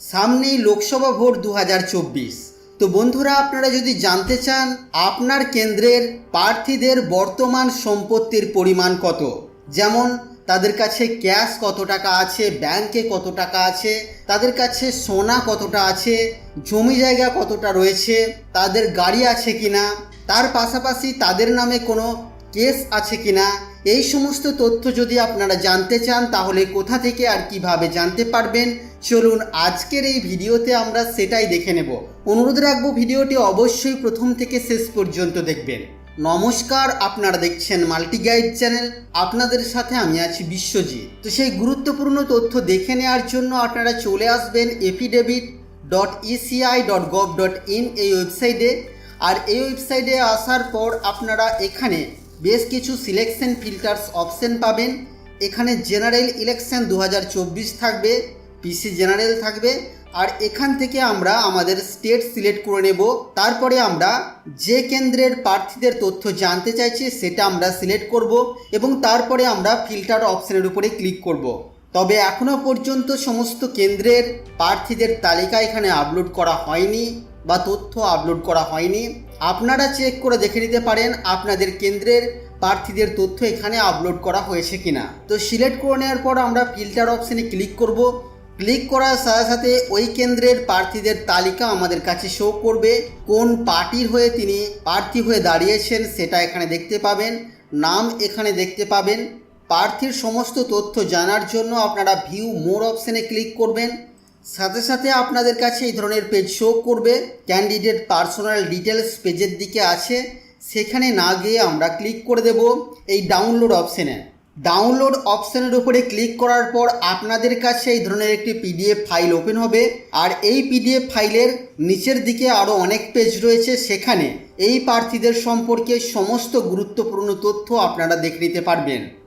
সামনেই লোকসভা ভোট দু হাজার চব্বিশ। তো বন্ধুরা, আপনারা যদি জানতে চান আপনার কেন্দ্রের প্রার্থীদের বর্তমান সম্পত্তির পরিমাণ কত, যেমন তাদের কাছে ক্যাশ কত টাকা আছে, ব্যাংকে কত টাকা আছে, তাদের কাছে সোনা কতটা আছে, জমি জায়গা কতটা রয়েছে, তাদের গাড়ি আছে কিনা, তার পাশাপাশি তাদের নামে কোনো কেস আছে কিনা, এই সমস্ত তথ্য যদি আপনারা জানতে চান, তাহলে কোথা থেকে আর কীভাবে জানতে পারবেন? চলুন আজকের এই ভিডিওতে আমরা সেটাই দেখে নেব। অনুরোধ রাখব ভিডিওটি অবশ্যই প্রথম থেকে শেষ পর্যন্ত দেখবেন। নমস্কার, আপনারা দেখছেন মাল্টি গাইড চ্যানেল। আপনাদের সাথে আমি আছি বিশ্বজিৎ। তো সেই গুরুত্বপূর্ণ তথ্য দেখে নেওয়ার জন্য আপনারা চলে আসবেন affidavit dot ECI dot gov dot in এই ওয়েবসাইটে। আর এই ওয়েবসাইটে আসার পর আপনারা এখানে বেশ কিছু সিলেকশন ফিল্টার্স অপশন পাবেন। এখানে জেনারেল ইলেকশন দু হাজার চব্বিশ থাকবে পিসি জেনারেল থাকবে। আর এখান থেকে আমরা আমাদের স্টেট সিলেক্ট করে নেব। তারপরে আমরা যে কেন্দ্রের প্রার্থীদের তথ্য জানতে চাইছি, সেটা আমরা সিলেক্ট করব এবং তারপরে আমরা ফিল্টার অপশনের উপরে ক্লিক করব। তবে এখনও পর্যন্ত সমস্ত কেন্দ্রের প্রার্থীদের তালিকা এখানে আপলোড করা হয়নি। বা তথ্য আপলোড করা হয়নি। আপনারা চেক করে দেখে নিতে পারেন আপনাদের কেন্দ্রের প্রার্থীদের তথ্য এখানে আপলোড করা হয়েছে কিনা। তো সিলেক্ট করে নেওয়ার পর আমরা ফিল্টার অপশানে ক্লিক করব। ক্লিক করার সাথে সাথে ওই কেন্দ্রের প্রার্থীদের তালিকা আমাদের কাছে শো করবে। কোন পার্টির হয়ে তিনি প্রার্থী হয়ে দাঁড়িয়েছেন সেটা এখানে দেখতে পাবেন। নাম এখানে দেখতে পাবেন। প্রার্থীর সমস্ত তথ্য জানার জন্য আপনারা ভিউ মোর অপশানে ক্লিক করবেন। সাথে সাথে আপনাদের কাছে এই ধরনের পেজ শো করবে। ক্যান্ডিডেট পার্সোনাল ডিটেলস পেজের দিকে আছে। সেখানে না গিয়ে আমরা ক্লিক করে দেব এই ডাউনলোড অপশানে ডাউনলোড অপশানের উপরে ক্লিক করার পর আপনাদের কাছে এই ধরনের একটি পিডিএফ ফাইল ওপেন হবে। আর এই পিডিএফ ফাইলের নিচের দিকে আরও অনেক পেজ রয়েছে সেখানে। এই প্রার্থীদের সম্পর্কে সমস্ত গুরুত্বপূর্ণ তথ্য আপনারা দেখে নিতে পারবেন।